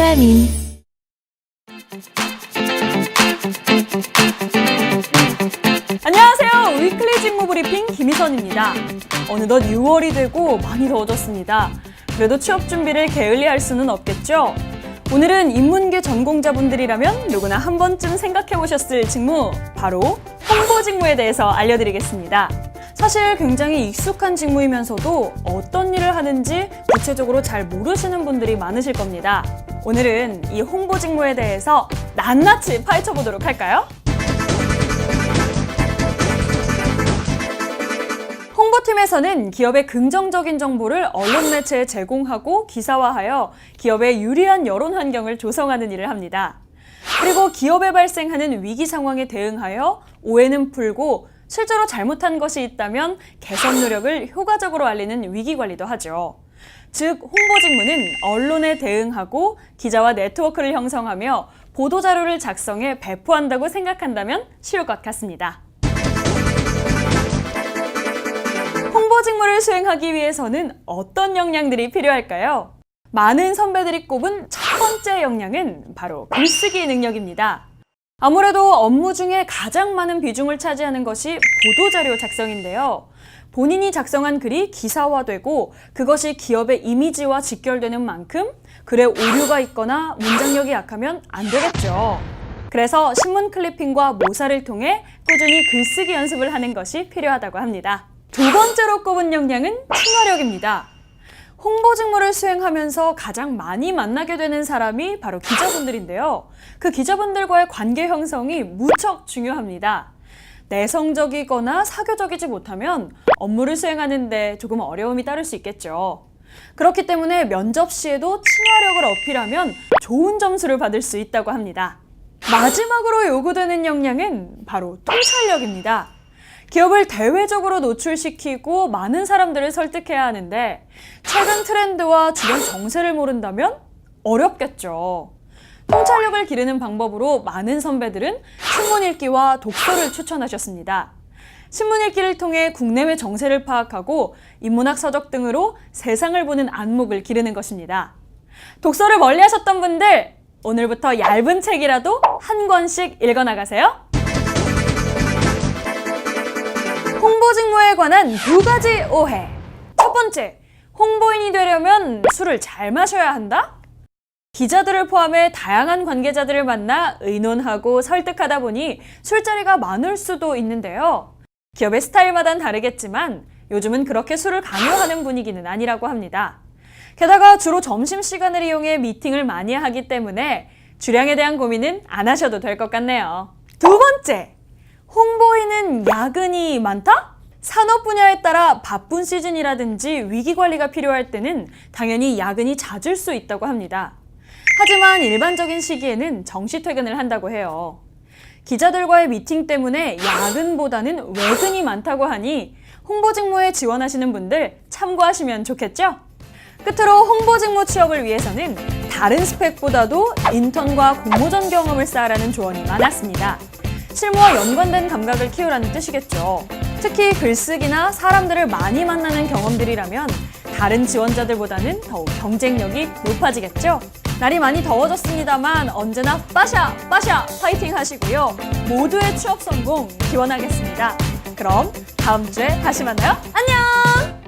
사람인 안녕하세요. 위클리 직무 브리핑 김희선입니다. 어느덧 6월이 되고 많이 더워졌습니다. 그래도 취업 준비를 게을리할 수는 없겠죠? 오늘은 인문계 전공자분들이라면 누구나 한 번쯤 생각해 보셨을 직무, 바로 홍보 직무에 대해서 알려드리겠습니다. 사실 굉장히 익숙한 직무이면서도 어떤 일을 하는지 구체적으로 잘 모르시는 분들이 많으실 겁니다. 오늘은 이 홍보 직무에 대해서 낱낱이 파헤쳐 보도록 할까요? 홍보팀에서는 기업의 긍정적인 정보를 언론 매체에 제공하고 기사화하여 기업의 유리한 여론 환경을 조성하는 일을 합니다. 그리고 기업에 발생하는 위기 상황에 대응하여 오해는 풀고 실제로 잘못한 것이 있다면 개선 노력을 효과적으로 알리는 위기 관리도 하죠. 즉, 홍보 직무는 언론에 대응하고 기자와 네트워크를 형성하며 보도 자료를 작성해 배포한다고 생각한다면 쉬울 것 같습니다. 홍보 직무를 수행하기 위해서는 어떤 역량들이 필요할까요? 많은 선배들이 꼽은 첫 번째 역량은 바로 글쓰기 능력입니다. 아무래도 업무 중에 가장 많은 비중을 차지하는 것이 보도자료 작성인데요. 본인이 작성한 글이 기사화되고 그것이 기업의 이미지와 직결되는 만큼 글에 오류가 있거나 문장력이 약하면 안 되겠죠. 그래서 신문 클리핑과 모사를 통해 꾸준히 글쓰기 연습을 하는 것이 필요하다고 합니다. 두 번째로 꼽은 역량은 친화력입니다. 홍보 직무를 수행하면서 가장 많이 만나게 되는 사람이 바로 기자분들인데요. 그 기자분들과의 관계 형성이 무척 중요합니다. 내성적이거나 사교적이지 못하면 업무를 수행하는데 조금 어려움이 따를 수 있겠죠. 그렇기 때문에 면접 시에도 친화력을 어필하면 좋은 점수를 받을 수 있다고 합니다. 마지막으로 요구되는 역량은 바로 통찰력입니다. 기업을 대외적으로 노출시키고 많은 사람들을 설득해야 하는데 최근 트렌드와 주변 정세를 모른다면 어렵겠죠. 통찰력을 기르는 방법으로 많은 선배들은 신문 읽기와 독서를 추천하셨습니다. 신문 읽기를 통해 국내외 정세를 파악하고 인문학 서적 등으로 세상을 보는 안목을 기르는 것입니다. 독서를 멀리 하셨던 분들, 오늘부터 얇은 책이라도 한 권씩 읽어 나가세요. 홍보 직무에 관한 두 가지 오해. 첫 번째, 홍보인이 되려면 술을 잘 마셔야 한다? 기자들을 포함해 다양한 관계자들을 만나 의논하고 설득하다 보니 술자리가 많을 수도 있는데요. 기업의 스타일마다는 다르겠지만 요즘은 그렇게 술을 강요하는 분위기는 아니라고 합니다. 게다가 주로 점심시간을 이용해 미팅을 많이 하기 때문에 주량에 대한 고민은 안 하셔도 될 것 같네요. 두 번째, 홍보인은 야근이 많다? 산업 분야에 따라 바쁜 시즌이라든지 위기 관리가 필요할 때는 당연히 야근이 잦을 수 있다고 합니다. 하지만 일반적인 시기에는 정시 퇴근을 한다고 해요. 기자들과의 미팅 때문에 야근보다는 외근이 많다고 하니 홍보 직무에 지원하시는 분들 참고하시면 좋겠죠? 끝으로 홍보 직무 취업을 위해서는 다른 스펙보다도 인턴과 공모전 경험을 쌓으라는 조언이 많았습니다. 실무와 연관된 감각을 키우라는 뜻이겠죠. 특히 글쓰기나 사람들을 많이 만나는 경험들이라면 다른 지원자들보다는 더욱 경쟁력이 높아지겠죠. 날이 많이 더워졌습니다만 언제나 빠샤 빠샤 파이팅 하시고요. 모두의 취업 성공 기원하겠습니다. 그럼 다음 주에 다시 만나요. 안녕!